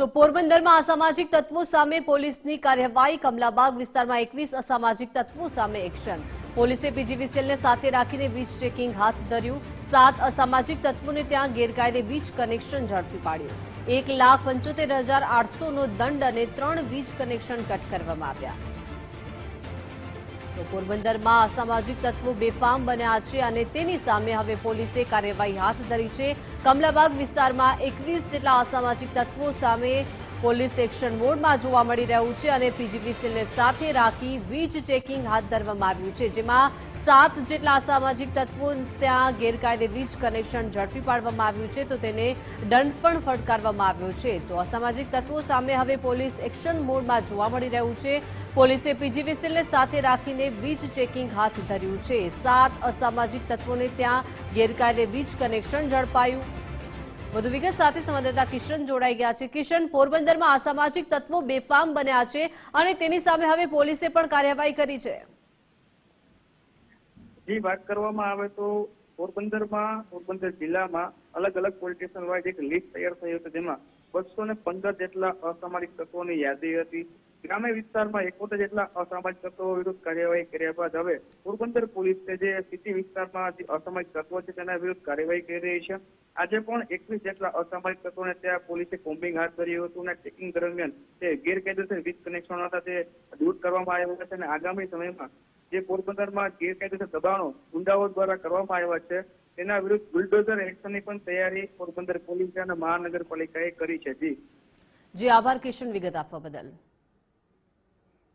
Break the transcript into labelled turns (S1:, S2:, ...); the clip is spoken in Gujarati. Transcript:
S1: તો પોરબંદરમાં અસામાજિક તત્વો સામે પોલીસની કાર્યવાહી. કમલાબાગ વિસ્તારમાં એકવીસ અસામાજિક તત્વો સામે એક્શન. પોલીસે પીજીવીસીએલને સાથે રાખીને વીજ ચેકિંગ હાથ ધર્યું. સાત અસામાજિક તત્વોને ત્યાં ગેરકાયદે વીજ કનેક્શન ઝડપી પાડ્યું. એક લાખ પંચોતેર હજાર આઠસોનો દંડ અને ત્રણ વીજ કનેક્શન કટ કરવામાં આવ્યા. તો પોરબંદરમાં અસામાજિક તત્વો બેફામ બન્યા છે અને તેની સામે હવે પોલીસે કાર્યવાહી હાથ ધરી છે. કમલાબાગ વિસ્તારમાં એકવીસ જેટલા અસામાજિક તત્વો સામે પોલીસ એક્શન મોડમાં જોવા મળી રહ્યું છે અને પીજીવીસીએલને સાથે રાખી વીજ ચેકિંગ હાથ ધરવામાં આવ્યું છે, જેમાં સાત જેટલા અસામાજિક તત્વો ત્યાં ગેરકાયદે વીજ કનેક્શન ઝડપી પાડવામાં આવ્યું છે, તો તેને દંડ પણ ફટકારવામાં આવ્યો છે. તો અસામાજિક તત્વો સામે હવે પોલીસ એક્શન મોડમાં જોવા મળી રહ્યું છે. પોલીસે પીજીવીસીએલને સાથે રાખીને વીજ ચેકિંગ હાથ ધર્યું છે. સાત અસામાજિક તત્વોને ત્યાં ગેરકાયદે વીજ કનેક્શન ઝડપાયું. વધુ વિગત સાથે સંવાદદાતા કિશન જોડાઈ ગયા છે. કિશન, પોરબંદરમાં અસામાજિક તત્વો બેફામ બન્યા છે અને તેની સામે હવે પોલીસે પણ કાર્યવાહી કરી છે.
S2: જી, વાત કરવામાં આવે તો પોરબંદરમાં, પોરબંદર જિલ્લામાં અલગ અલગ પોલીસ સ્ટેશન વાઇઝ એક લિસ્ટ તૈયાર થઈ હતી જેમાં બસો ને પંદર જેટલા અસામાજિક તત્વોની યાદી હતી. ગ્રામ્ય વિસ્તારમાં એકોતેર જેટલા અસામાજિક તત્વો વિરુદ્ધ કાર્યવાહી કર્યા બાદ હવે પોરબંદર પોલીસે જે સિટી વિસ્તારમાં જે અસામાજિક તત્વો છે તેના વિરુદ્ધ કાર્યવાહી કરી રહી છે. આજે પણ એકવીસ જેટલા અસામાજિક તત્વોને ત્યાં પોલીસે કોમ્બિંગ હાથ ધર્યું હતું અને ચેકિંગ દરમિયાન તે ગેરકાયદેસર વીજ કનેક્શન હતા તે દૂર કરવામાં આવ્યા છે અને આગામી સમયમાં જે પોરબંદરમાં ગેરકાયદેસર દબાણો ગુંડાઓ દ્વારા કરવામાં આવ્યા છે, તેના વિરુદ્ધ બુલડોઝર એક્શનની પણ તૈયારી પોરબંદર પોલીસે અને મહાનગરપાલિકાએ કરી છે. જી.
S1: જે, આભાર કિશન વિગત આપવા બદલ.